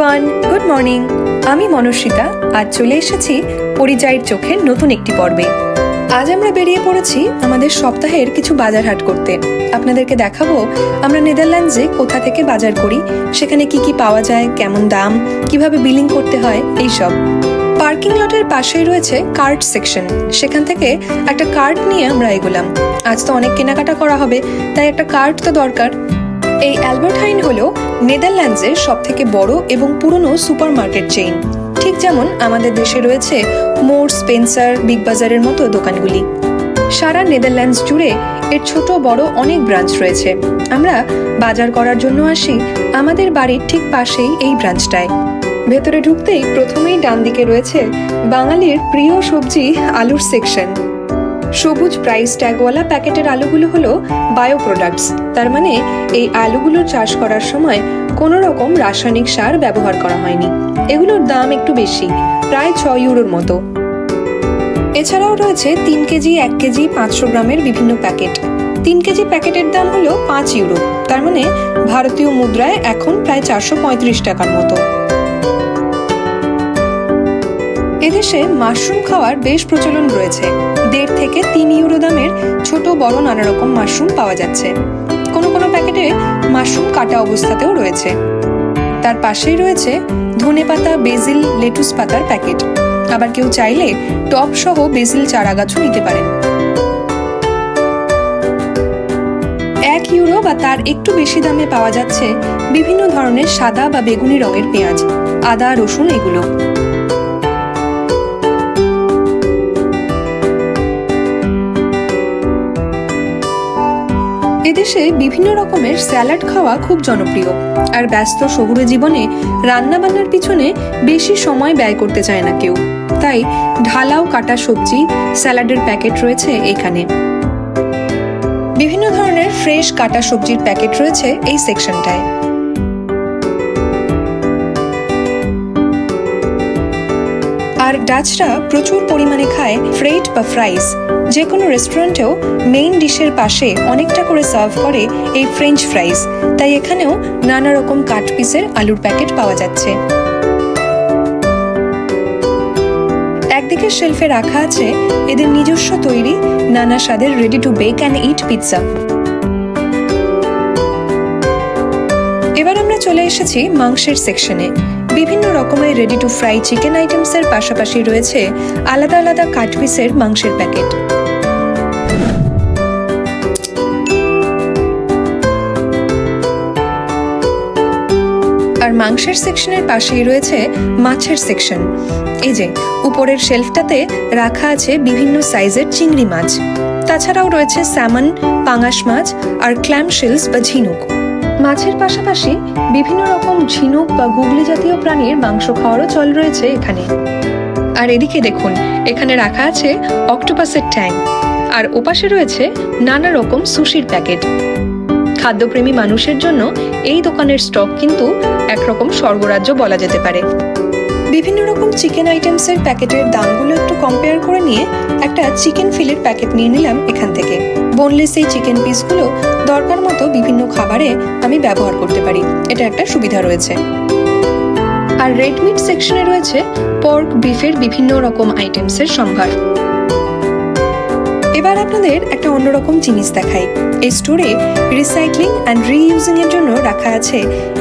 Everyone, good morning. আমি মনস্বিতা, আজ চলে এসেছি পরিযায়ীর চোখের নতুন একটি পর্বে। আজ আমরা বেরিয়ে পড়েছি আমাদের সপ্তাহের কিছু বাজার হাট করতে। আপনাদেরকে দেখাবো আমরা নেদারল্যান্ডসে কোথা থেকে বাজার করি, সেখানে কি কি পাওয়া যায়, কেমন দাম, কীভাবে বিলিং করতে হয় এইসব পার্কিং লটের পাশেই রয়েছে কার্ট সেকশন। সেখান থেকে একটা কার্ট নিয়ে আমরা এগোলাম। আজ তো অনেক কেনাকাটা করা হবে, তাই একটা কার্ট তো দরকার। এই অ্যালবার্ট অ্যালবার্টহাইন হল নেদারল্যান্ডসের সব থেকে বড় এবং পুরনো সুপারমার্কেট চেইন ঠিক যেমন আমাদের দেশে রয়েছে মোর স্পেন্সার বিগ বাজারের মতো দোকানগুলি। সারা নেদারল্যান্ডস জুড়ে এর ছোট, বড় অনেক ব্রাঞ্চ রয়েছে। আমরা বাজার করার জন্য আসি আমাদের বাড়ির ঠিক পাশেই এই ব্রাঞ্চটায় ভেতরে ঢুকতেই প্রথমেই ডান দিকে রয়েছে বাঙালির প্রিয় সবজি আলুর সেকশন সবুজ প্রাইস ট্যাগওয়ালা প্যাকেটের আলুগুলো হলো বায়ো প্রোডাক্টস তার মানে এই আলুগুলোর চাষ করার সময় কোনো রকম রাসায়নিক সার ব্যবহার করা হয়নি। এগুলোর দাম একটু বেশি, প্রায় ছ ইউরোর মতো। এছাড়াও রয়েছে তিন কেজি, এক কেজি, পাঁচশো গ্রামের বিভিন্ন প্যাকেট। তিন কেজি প্যাকেটের দাম হলো পাঁচ ইউরো, তার মানে ভারতীয় মুদ্রায় এখন প্রায় চারশো পঁয়ত্রিশ টাকার মতো। এদেশে মাশরুম খাওয়ার বেশ প্রচলন রয়েছে। দেড় থেকে তিন ইউরো দামের ছোট, বড় নানা রকম মাশরুম পাওয়া যাচ্ছে। কোনো কোনো প্যাকেটে মাশরুম কাটা অবস্থাতেও রয়েছে। তার পাশেই রয়েছে ধনেপাতা বেজিল লেটুস পাতার প্যাকেট। আবার কেউ চাইলে টপ সহ বেজিল চারা গাছও নিতে পারেন। এক ইউরো বা তার একটু বেশি দামে পাওয়া যাচ্ছে বিভিন্ন ধরনের সাদা বা বেগুনি রঙের পেঁয়াজ, আদা, রসুন এগুলো। বিভিন্ন রকমের স্যালাড খাওয়া খুব জনপ্রিয়। আর ব্যস্ত শহুরে জীবনে রান্না বান্নার পিছনে বেশি সময় ব্যয় করতে চায় না কেউ। তাই ঢালাও কাটা সবজি, স্যালাডের প্যাকেট রয়েছে এখানে। বিভিন্ন ধরনের ফ্রেশ কাটা সবজির প্যাকেট রয়েছে এই সেকশনটায়। আর ডাচরা প্রচুর পরিমাণে খায় ফ্রেট বা ফ্রাইস। যে কোনো রেস্টুরেন্টেও মেইন ডিশের পাশে অনেকটা করে সার্ভ করে এই ফ্রেঞ্চ ফ্রাইস তাই এখানেও নানা রকম কাট পিসের আলুর প্যাকেট পাওয়া যাচ্ছে। একদিকে শেলফে রাখা আছে এদের নিজস্ব তৈরি নানা স্বাদের ready to bake and eat pizza এবার আমরা চলে এসেছি মাংসের সেকশনে বিভিন্ন রকমের রেডি টু ফ্রাই চিকেন আইটেমসের পাশাপাশি রয়েছে আলাদা আলাদা কাট পিসের মাংসের প্যাকেট মাংসের সেকশনের পাশেই রয়েছে মাছের সেকশন। এই যে, উপরের শেলফটাতে রাখা আছে বিভিন্ন সাইজের চিংড়ি মাছ। তাছাড়াও রয়েছে স্যামন, পাঙাশ মাছ আর ক্ল্যাম শেলস বা ঝিনুক। মাছের পাশাপাশি বিভিন্ন রকম ঝিনুক বা গুগলি জাতীয় প্রাণীর মাংস খাওয়ারও চল রয়েছে এখানে। আর এদিকে দেখুন, এখানে রাখা আছে অক্টোপাসের ট্যাং। আর ওপাশে রয়েছে নানা রকম সুশির প্যাকেট। খাদ্যপ্রেমী মানুষের জন্য এই দোকানের স্টক কিন্তু একরকম স্বর্গরাজ্য বলা যেতে পারে। বিভিন্ন রকম চিকেন আইটেমসের প্যাকেটের দামগুলো একটু কম্পেয়ার করে নিয়ে একটা চিকেন ফিলের প্যাকেট নিয়ে নিলাম এখান থেকে। বোনলেস এই চিকেন পিসগুলো দরকার মতো বিভিন্ন খাবারে আমি ব্যবহার করতে পারি। এটা একটা সুবিধা রয়েছে। আর রেড মিট সেকশনে রয়েছে পর্ক বিফের বিভিন্ন রকম আইটেমসের সম্ভার। এবার আপনাদের একটা অন্যরকম জিনিস দেখাই। এই স্টোরে রিসাইক্লিং অ্যান্ড রিইউজিং এর জন্য রাখা আছে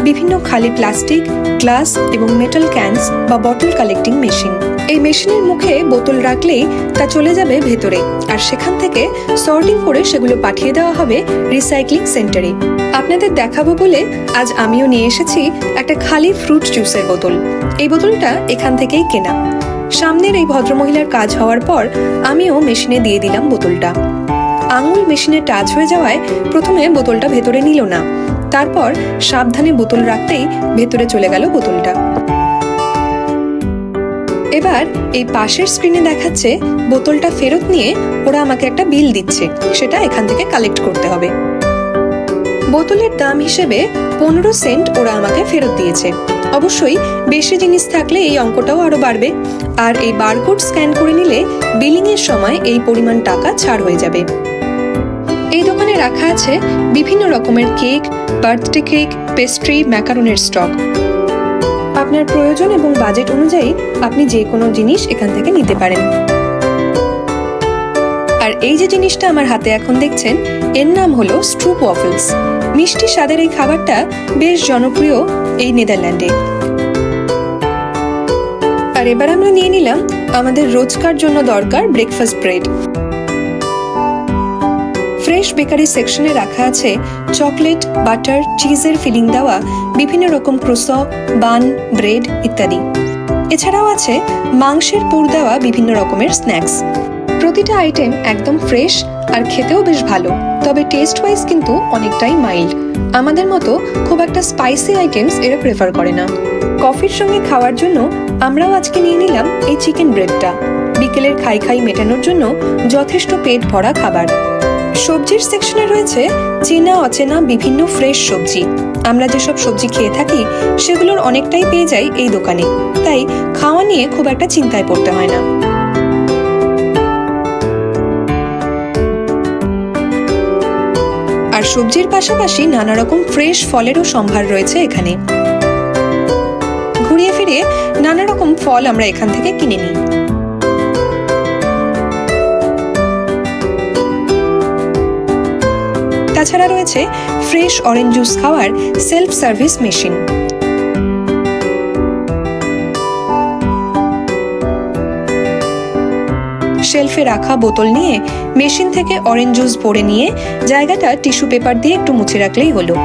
বিভিন্ন খালি প্লাস্টিক গ্লাস এবং মেটাল ক্যানস বা বটল কালেক্টিং মেশিন এই মেশিনের মুখে বোতল রাখলেই তা চলে যাবে ভেতরে আর সেখান থেকে সর্টিং করে সেগুলো পাঠিয়ে দেওয়া হবে রিসাইক্লিং সেন্টারে আপনাদের দেখাবো বলে আজ আমিও নিয়ে এসেছি একটা খালি ফ্রুট জুসের বোতল। এই বোতলটা এখান থেকেই কেনা। সামনের এই ভদ্রমহিলার কাজ হওয়ার পর আমিও মেশিনে দিয়ে দিলাম বোতলটা। আঙুল মেশিনে টাচ হয়ে যাওয়ায় প্রথমে বোতলটা ভেতরে নিল না। তারপর সাবধানে বোতল রাখতেই ভেতরে চলে গেল বোতলটা। এবার এই পাশের স্ক্রিনে দেখাচ্ছে বোতলটা ফেরত নিয়ে ওরা আমাকে একটা বিল দিচ্ছে। সেটা এখান থেকে কালেক্ট করতে হবে। বোতলের দাম হিসেবে পনেরো সেন্ট ওরা আমাকে ফেরত দিয়েছে। অবশ্যই বেশি জিনিস থাকলে এই অঙ্কটাও আরও বাড়বে। আর এই বারকোড স্ক্যান করে নিলে বিলিং এর সময় এই পরিমাণ টাকা ছাড় হয়ে যাবে। এই দোকানে রাখা আছে বিভিন্ন রকমের কেক, বার্থডে কেক, পেস্ট্রি, ম্যাকারনের স্টক। আপনার প্রয়োজন এবং বাজেট অনুযায়ী আপনি যে কোনো জিনিস এখান থেকে নিতে পারেন। আর এই যে জিনিসটা আমার হাতে এখন দেখছেন, এর নাম হলো স্ট্রুপ ওয়াফলস মিষ্টি স্বাদের এই খাবারটা বেশ জনপ্রিয় এই নেদারল্যান্ডে। আর এবার আমরা নিয়ে নিলাম আমাদের রোজকার জন্য দরকার ব্রেকফাস্ট ব্রেড ফ্রেশ বেকারি সেকশনে রাখা আছে চকলেট বাটার চিজের ফিলিং দেওয়া বিভিন্ন রকম ক্রোস বান ব্রেড ইত্যাদি। এছাড়াও আছে মাংসের পুর দেওয়া বিভিন্ন রকমের স্ন্যাক্স প্রতিটা আইটেম একদম ফ্রেশ আর খেতেও বেশ ভালো। তবে টেস্ট ওয়াইজ কিন্তু অনেকটাই মাইল্ড আমাদের মতো খুব একটা স্পাইসি আইটেমস এরা প্রেফার করে না। কফির সঙ্গে খাওয়ার জন্য আমরাও আজকে নিয়ে নিলাম এই চিকেন ব্রেডটা বিকেলের খাই খাই মেটানোর জন্য যথেষ্ট পেট ভরা খাবার। সবজির সেকশনে রয়েছে চেনা অচেনা বিভিন্ন ফ্রেশ সবজি। আমরা যেসব সবজি খেয়ে থাকি, সেগুলোর অনেকটাই পেয়ে যাই এই দোকানে। তাই খাওয়া নিয়ে খুব একটা চিন্তায় পড়তে হয় না। সবজির পাশাপাশি নানা রকম ফ্রেশ ফলেরও সম্ভার রয়েছে এখানে। ঘুরিয়ে ফিরে নানা রকম ফল আমরা এখান থেকে কিনে নিই। তাছাড়া রয়েছে ফ্রেশ অরেঞ্জ জুস খাওয়ার সেলফ সার্ভিস মেশিন। শেলফে রাখা বোতল নিয়ে মেশিন থেকে অরেঞ্জ জুস ভরে নিয়ে জায়গাটা টিস্যু পেপার দিয়ে একটু মুছে রাখলেই হলো।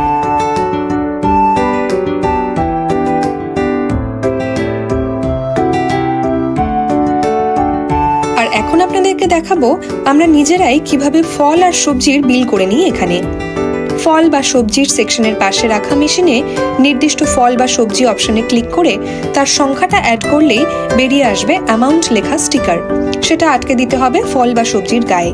আর এখন আপনাদেরকে দেখাবো আমরা নিজেরাই কীভাবে ফল আর সবজির বিল করে নিই এখানে। ফল বা সবজির সেকশনের পাশে রাখা মেশিনে নির্দিষ্ট ফল বা সবজি অপশনে ক্লিক করে তার সংখ্যাটা অ্যাড করলেই বেরিয়ে আসবে অ্যামাউন্ট লেখা স্টিকার সেটা আটকে দিতে হবে ফল বা সবজির গায়ে।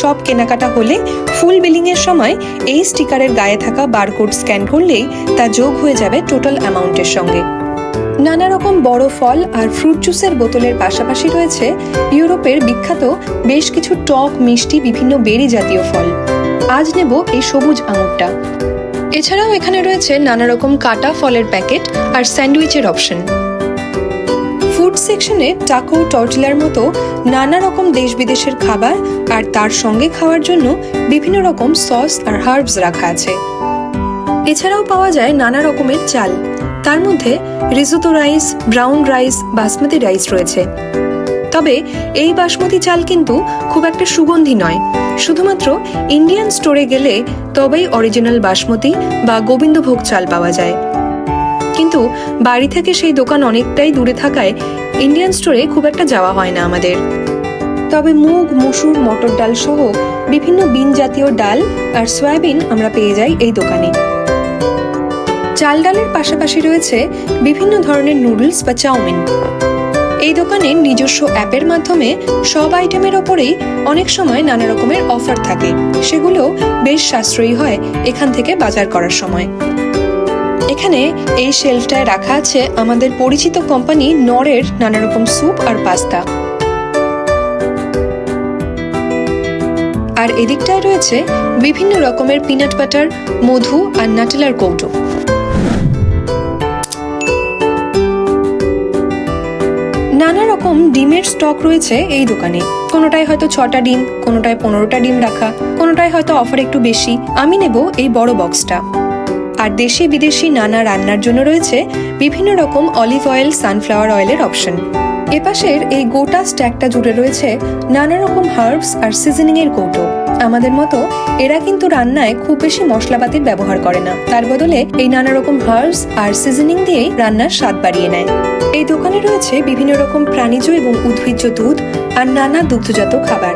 সব কেনাকাটা হলে ফুল বিলিং এর সময় এই স্টিকারের গায়ে থাকা বারকোড স্ক্যান করলেই তা যোগ হয়ে যাবে টোটাল অ্যামাউন্টের সঙ্গে। নানা রকম বড় ফল আর ফ্রুট জুসের বোতলের পাশাপাশি রয়েছে ইউরোপের বিখ্যাত বেশ কিছু টক, মিষ্টি, বিভিন্ন বেরি জাতীয় ফল। আজ নেব এই সবুজ আঙুরটা। এছাড়াও এখানে রয়েছে নানা রকম কাটা ফলের প্যাকেট আর স্যান্ডউইচের অপশন। ফুড সেকশনে টাকো টর্টিলার মতো নানা রকম দেশ বিদেশের খাবার আর তার সঙ্গে খাওয়ার জন্য বিভিন্ন রকম সস আর হার্বস রাখা আছে। এছাড়াও পাওয়া যায় নানা রকমের চাল। তার মধ্যে risotto rice, brown rice, basmati rice রয়েছে। তবে এই বাসমতি চাল কিন্তু খুব একটা সুগন্ধি নয়। শুধুমাত্র ইন্ডিয়ান স্টোরে গেলে তবেই অরিজিনাল বাসমতি বা গোবিন্দভোগ চাল পাওয়া যায়। কিন্তু বাড়ি থেকে সেই দোকান অনেকটাই দূরে থাকায় ইন্ডিয়ান স্টোরে খুব একটা যাওয়া হয় না আমাদের। তবে মুগ, মসুর, মটর ডাল সহ বিভিন্ন বিন জাতীয় ডাল আর সয়াবিন আমরা পেয়ে যাই এই দোকানে। চাল ডালের পাশাপাশি রয়েছে বিভিন্ন ধরনের নুডলস বা চাউমিন। এই দোকানে নিজস্ব অ্যাপের মাধ্যমে সব আইটেমের ওপরেই অনেক সময় নানা রকমের অফার থাকে। সেগুলো বেশ সাশ্রয়ী হয় এখান থেকে বাজার করার সময়। এখানে এই শেলফটায় রাখা আছে আমাদের পরিচিত কোম্পানি নরের নানা রকম স্যুপ আর পাস্তা। আর এদিকটায় রয়েছে বিভিন্ন রকমের পিনাট বাটার মধু আর নাটেলার কৌটো। রকম ডিমের স্টক রয়েছে এই দোকানে। কোনোটায় হয়তো ছটা ডিম, কোনোটায় পনেরোটা ডিম রাখা, কোনোটায় হয়তো অফার একটু বেশি। আমি নেব এই বড় বক্সটা। আর দেশি বিদেশি নানা রান্নার জন্য রয়েছে বিভিন্ন রকম অলিভ অয়েল, সানফ্লাওয়ার অয়েলের অপশন। এপাশের এই গোটা স্ট্যাকটা জুড়ে রয়েছে নানা রকম হার্বস আর সিজনিং এর কৌটো। আমাদের মতো এরা কিন্তু রান্নায় খুব বেশি মশলাপাতির ব্যবহার করে না। তার বদলে এই নানা রকম হার্বস আর সিজনিং দিয়েই রান্নার স্বাদ বাড়িয়ে নেয়। এই দোকানে রয়েছে বিভিন্ন রকম প্রাণীজ এবং উদ্ভিজ্জ দুধ আর নানা দুগ্ধজাত খাবার।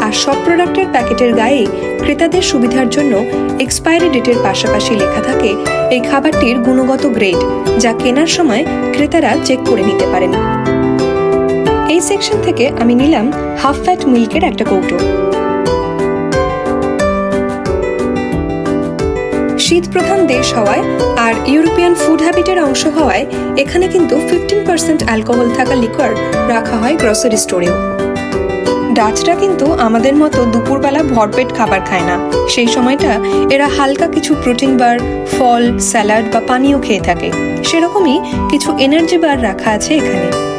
আর সব প্রোডাক্টের প্যাকেটের গায়ে ক্রেতাদের সুবিধার জন্য এক্সপায়ারি ডেটের পাশাপাশি লেখা থাকে এই খাবারটির গুণগত গ্রেড, যা কেনার সময় ক্রেতারা চেক করে নিতে পারেন। এই সেকশন থেকে আমি নিলাম হাফ ফ্যাট মিল্কের একটা কৌটো। শীত প্রধান দেশ হওয়ায় আর ইউরোপিয়ান ফুড হ্যাবিটের অংশ হওয়ায় এখানে কিন্তু ফিফটিন পার্সেন্ট অ্যালকোহল থাকা লিকার রাখা হয় গ্রসারি স্টোরেও ডাচরা কিন্তু আমাদের মতো দুপুরবেলা ভরপেট খাবার খায় না। সেই সময়টা এরা হালকা কিছু প্রোটিন বার ফল স্যালাড বা পানীয় খেয়ে থাকে। সেরকমই কিছু এনার্জি বার রাখা আছে এখানে।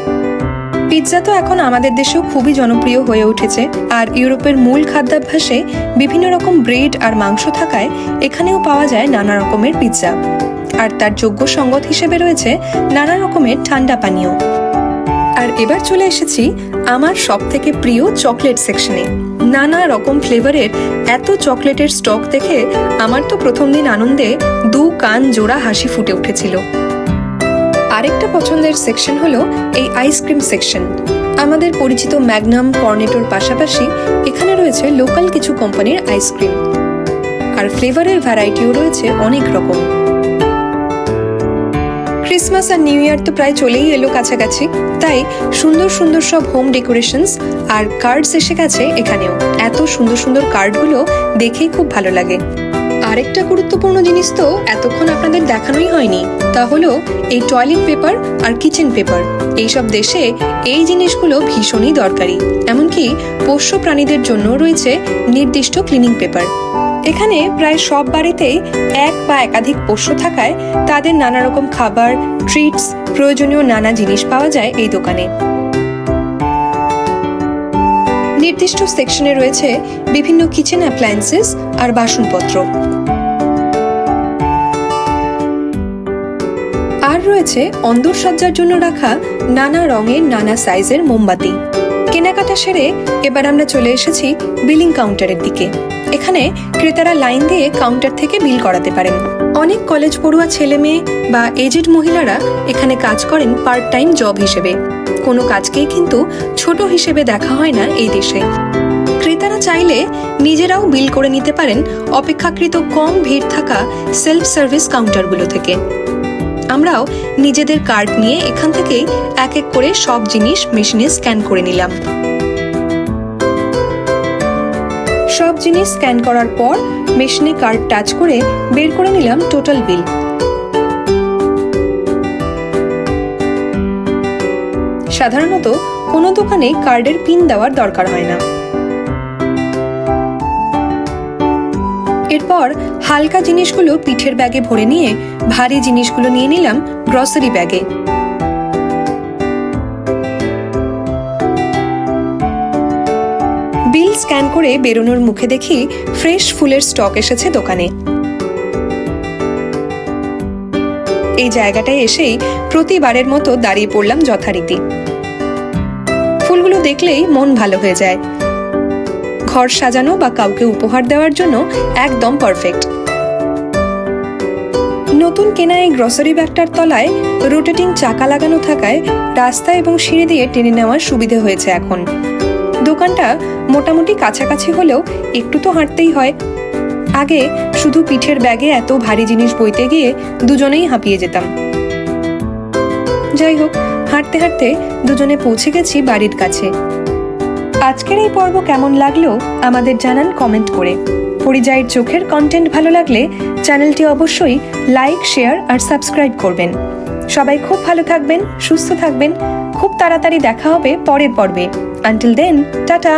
পিৎজা তো এখন আমাদের দেশেও খুবই জনপ্রিয় হয়ে উঠেছে। আর ইউরোপের মূল খাদ্যাভ্যাসে বিভিন্ন রকম ব্রেড আর মাংস থাকায় এখানেও পাওয়া যায় নানা রকমের পিৎজা। আর তার যোগ্য সঙ্গত হিসেবে রয়েছে নানা রকমের ঠান্ডা পানীয়। আর এবার চলে এসেছি আমার সব থেকে প্রিয় চকলেট সেকশনে। নানা রকম ফ্লেভারের এত চকলেটের স্টক দেখে আমার তো প্রথম দিন আনন্দে দু কান জোড়া হাসি ফুটে উঠেছিল। আরেকটা পছন্দের সেকশন হলো এই আইসক্রিম সেকশন আমাদের পরিচিত ম্যাগনাম কর্নেটোর পাশাপাশি এখানে রয়েছে লোকাল কিছু কোম্পানির আইসক্রিম আর ফ্লেভারের ভ্যারাইটিও রয়েছে অনেক রকম। ক্রিসমাস আর নিউ ইয়ার তো প্রায় চলেই এলো কাছাকাছি, তাই সুন্দর সুন্দর সব হোম ডেকোরেশনস আর কার্ডস এসে গেছে এখানেও। এত সুন্দর সুন্দর কার্ডগুলো দেখেই খুব ভালো লাগে। আরেকটা গুরুত্বপূর্ণ জিনিস তো এতক্ষণ আপনাদের দেখানোই হয়নি, তা হলো এই টয়লেট পেপার আর কিচেন পেপার এইসব দেশে এই জিনিসগুলো ভীষণই দরকারি। এমনকি পোষ্য প্রাণীদের জন্য রয়েছে নির্দিষ্ট ক্লিনিং পেপার এখানে প্রায় সব বাড়িতেই এক বা একাধিক পোষ্য থাকায় তাদের নানা রকম খাবার ট্রিটস প্রয়োজনীয় নানা জিনিস পাওয়া যায় এই দোকানে। নির্দিষ্ট সেকশনে রয়েছে বিভিন্ন কিচেন অ্যাপ্লায়েন্সেস আর বাসনপত্র। আর রয়েছে অন্দরসজ্জার জন্য রাখা নানা রঙের, নানা সাইজের মোমবাতি। কেনাকাটা সেরে এবার আমরা চলে এসেছি বিলিং কাউন্টারের দিকে। এখানে ক্রেতারা লাইন দিয়ে কাউন্টার থেকে বিল করাতে পারেন। অনেক কলেজ পড়ুয়া ছেলে মেয়ে বা এজেড মহিলারা এখানে কাজ করেন পার্ট টাইম জব হিসেবে। কোনো কাজকেই কিন্তু ছোট হিসেবে দেখা হয় না এই দেশে। ক্রেতারা চাইলে নিজেরাও বিল করে নিতে পারেন অপেক্ষাকৃত কম ভিড় থাকা সেলফ সার্ভিস কাউন্টারগুলো থেকে। আমরাও নিজেদের কার্ড নিয়ে এখান থেকেই এক এক করে সব জিনিস মেশিনে স্ক্যান করে নিলাম। সব জিনিস স্ক্যান করার পর মেশিনে কার্ড টাচ করে বের করে নিলাম টোটাল বিল সাধারণত কোনো দোকানে কার্ডের পিন দেওয়ার দরকার হয় না। এরপর হালকা জিনিসগুলো পিঠের ব্যাগে ভরে নিয়ে ভারী জিনিসগুলো নিয়ে নিলাম গ্রসারি ব্যাগে বিল স্ক্যান করে বেরোনোর মুখে দেখি ফ্রেশ ফুলের স্টক এসেছে দোকানে। এই জায়গাটায় এসেই প্রতিবারের মতো দাঁড়িয়ে পড়লাম যথারীতি। ফুলগুলো দেখলেই মন ভালো হয়ে যায়। ঘর সাজানো বা কাউকে উপহার দেওয়ার জন্য একদম পারফেক্ট নতুন কেনা এই গ্রসারি ব্যাগটার তলায় রোটেটিং চাকা লাগানো থাকায় রাস্তা এবং সিঁড়ি দিয়ে টেনে নেওয়ার সুবিধে হয়েছে এখন। দোকানটা মোটামুটি কাছাকাছি হলেও একটু তো হাঁটতেই হয়। আগে শুধু পিঠের ব্যাগে এত ভারী জিনিস বইতে গিয়ে দুজনেই হাঁপিয়ে যেতাম। যাই হোক, হাঁটতে হাঁটতে দুজনে পৌঁছে গেছি বাড়ির কাছে। আজকের এই পর্ব কেমন লাগল, আমাদের জানান কমেন্ট করে। পরিযায়ের চোখের কন্টেন্ট ভালো লাগলে চ্যানেলটি অবশ্যই লাইক শেয়ার আর সাবস্ক্রাইব করবেন। সবাই খুব ভালো থাকবেন, সুস্থ থাকবেন, খুব তাড়াতাড়ি দেখা হবে পরের পর্বে। Until then tata!